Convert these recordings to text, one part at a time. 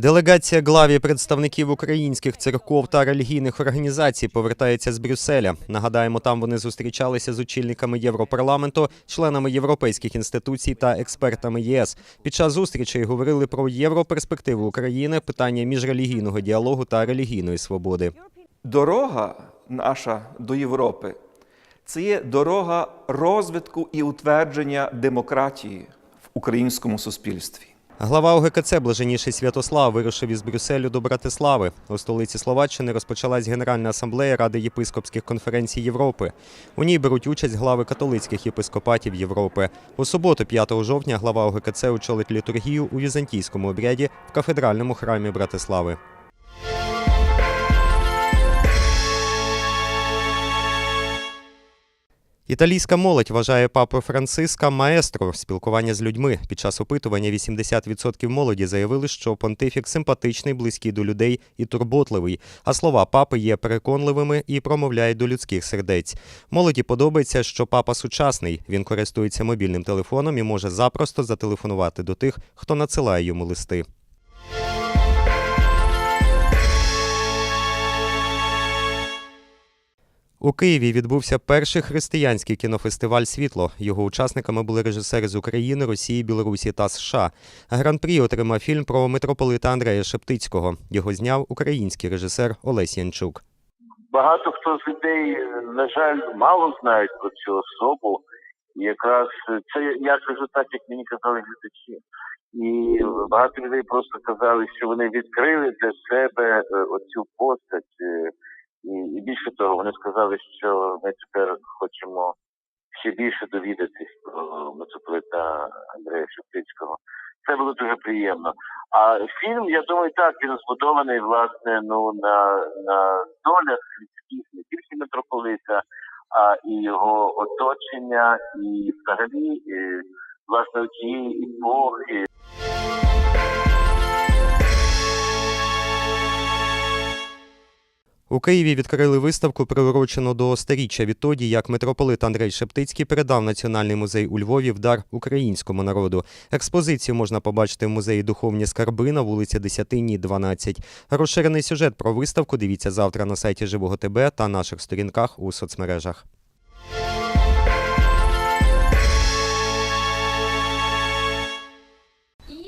Делегація главі представників українських церков та релігійних організацій повертається з Брюсселя. Нагадаємо, там вони зустрічалися з очільниками Європарламенту, членами європейських інституцій та експертами єС. Під час зустрічей говорили про європерспективу України, питання міжрелігійного діалогу та релігійної свободи. Дорога наша до Європи це є дорога розвитку і утвердження демократії в українському суспільстві. Глава ОГКЦ Блаженніший Святослав вирушив із Брюсселю до Братислави. У столиці Словаччини розпочалась Генеральна асамблея Ради єпископських конференцій Європи. У ній беруть участь глави католицьких єпископатів Європи. У суботу, 5 жовтня, глава ОГКЦ очолить літургію у візантійському обряді в кафедральному храмі Братислави. Італійська молодь вважає папу Франциска маестро спілкування з людьми. Під час опитування 80% молоді заявили, що понтифік симпатичний, близький до людей і турботливий. А слова папи є переконливими і промовляють до людських сердець. Молоді подобається, що папа сучасний. Він користується мобільним телефоном і може запросто зателефонувати до тих, хто надсилає йому листи. У Києві відбувся перший християнський кінофестиваль Світло. Його учасниками були режисери з України, Росії, Білорусі та США. Гран-прі отримав фільм про митрополита Андрея Шептицького. Його зняв український режисер Олесь Янчук. Багато хто з людей, на жаль, мало знають про цю особу. Якраз це я кажу так, як мені казали глядачі. І багато людей просто казали, що вони відкрили для себе е, оцю постать. І, і більше того, вони сказали, що ми тепер хочемо ще більше довідатись про митрополита Андрея Шептицького. Це було дуже приємно. А фільм, я думаю, так він збудований власне ну на, на долях людських не тільки митрополита, а і його оточення, і взагалі і, власне тієї епохи. У Києві відкрили виставку, приурочену до сторіччя відтоді, як митрополит Андрей Шептицький передав Національний музей у Львові в дар українському народу. Експозицію можна побачити в музеї Духовні скарби на вулиці Десятинній, 12. Розширений сюжет про виставку дивіться завтра на сайті Живого ТБ та наших сторінках у соцмережах.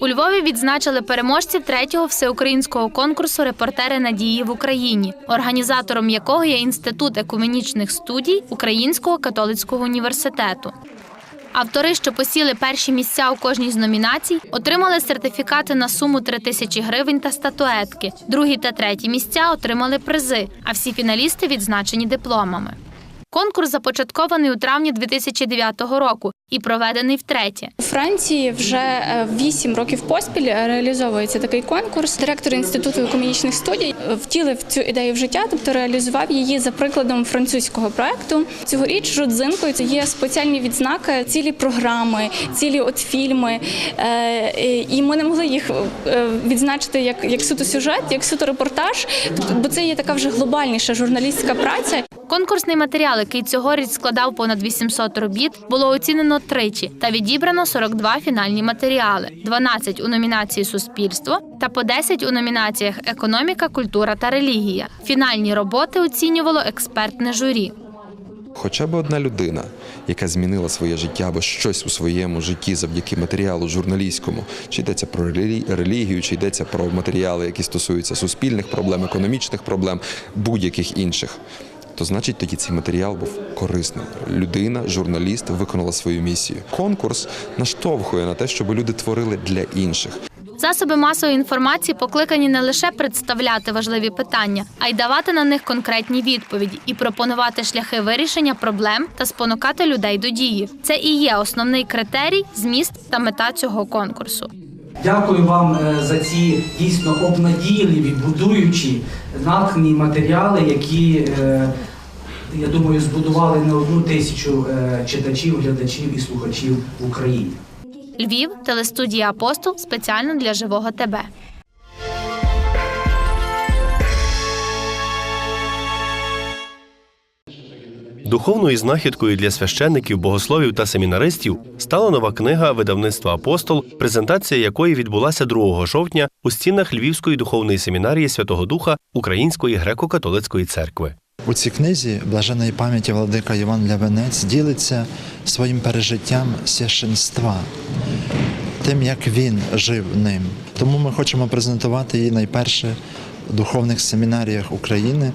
У Львові відзначили переможців третього всеукраїнського конкурсу Репортери надії в Україні, організатором якого є інститут екуменічних студій Українського католицького університету. Автори, що посіли перші місця у кожній з номінацій, отримали сертифікати на суму 3 тисячі гривень та статуетки. Другі та треті місця отримали призи, а всі фіналісти відзначені дипломами. Конкурс започаткований у травні 2009 року і проведений втретє. У Франції вже е, вісім років поспіль реалізовується такий конкурс. Директор інституту економічних студій е, втілив цю ідею в життя, тобто реалізував її за прикладом французького проекту. Цьогоріч родзинкою є спеціальні відзнаки, цілі програми, цілі от фільми. Е, І ми не могли їх відзначити як, суто сюжет, як суто репортаж, бо це є така вже глобальніша журналістська праця. Конкурсний матеріал, який цьогоріч складав понад 800 робіт, було оцінено тричі та відібрано 42 фінальні матеріали: 12 у номінації Суспільство та по 10 у номінаціях Економіка, культура та релігія. Фінальні роботи оцінювало експертне журі. Хоча б одна людина, яка змінила своє життя або щось у своєму житті завдяки матеріалу журналістському, чи йдеться про релі- релігію, чи йдеться про матеріали, які стосуються суспільних проблем, економічних проблем, будь-яких інших. То значить, тоді цей матеріал був корисним. Людина, журналіст виконала свою місію. Конкурс наштовхує на те, щоб люди творили для інших. Засоби масової інформації покликані не лише представляти важливі питання, а й давати на них конкретні відповіді і пропонувати шляхи вирішення проблем та спонукати людей до дії. Це і є основний критерій, зміст та мета цього конкурсу. Дякую вам е, за ці дійсно обнадійливі, будуючі, натхні матеріали, які, е, я думаю, збудували не одну тисячу е, читачів, глядачів і слухачів в Україні. Львів, телестудія Апостол спеціально для живого ТБ. Духовною знахідкою для священників, богословів та семінаристів стала нова книга видавництва Апостол, презентація якої відбулася 2 жовтня у стінах Львівської духовної семінарії Святого Духа Української греко-католицької церкви. У цій книзі блаженої пам'яті владика Іван Лявенець ділиться своїм пережиттям священства, тим, як він жив ним. Тому ми хочемо презентувати її найперше в духовних семінаріях України,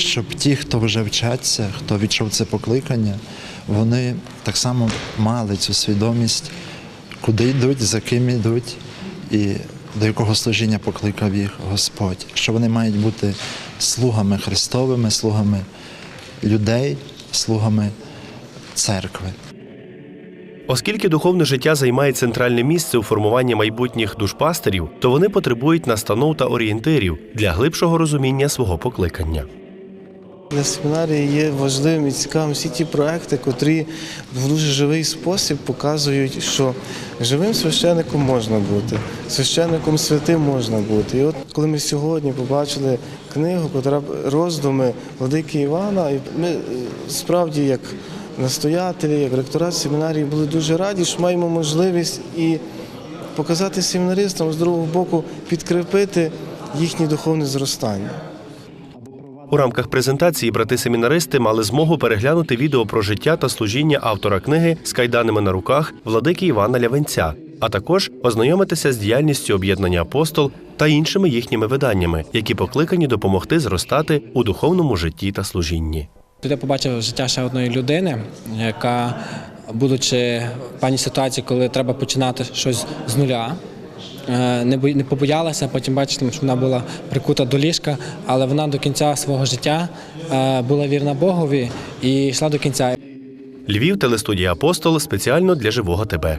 щоб ті, хто вже вчаться, хто відчув це покликання, вони так само мали цю свідомість, куди йдуть, за ким йдуть і до якого служіння покликав їх Господь, що вони мають бути слугами Христовими, слугами людей, слугами церкви. Оскільки духовне життя займає центральне місце у формуванні майбутніх душпастерів, то вони потребують настанов та орієнтирів для глибшого розуміння свого покликання. Для семінарії є важливим і цікавим всі ті проекти, котрі в дуже живий спосіб показують, що живим священником можна бути, священником святим можна бути. І от коли ми сьогодні побачили книгу, котра роздуми владики Івана, ми е, справді як настоятелі, як ректорат семінарії були дуже раді, що маємо можливість і показати семінаристам з другого боку підкріпити їхнє духовне зростання. У рамках презентації брати-семінаристи мали змогу переглянути відео про життя та служіння автора книги з кайданами на руках владики Івана Лявенця, а також ознайомитися з діяльністю об'єднання апостол та іншими їхніми виданнями, які покликані допомогти зростати у духовному житті та служінні. Тут я побачив життя ще одної людини, яка, будучи в певній ситуації, коли треба починати щось з нуля, не побоялася. Потім бачите, що вона була прикута до ліжка, але вона до кінця свого життя е, була вірна Богові і йшла до кінця. Львів телестудія Апостол спеціально для живого тебе.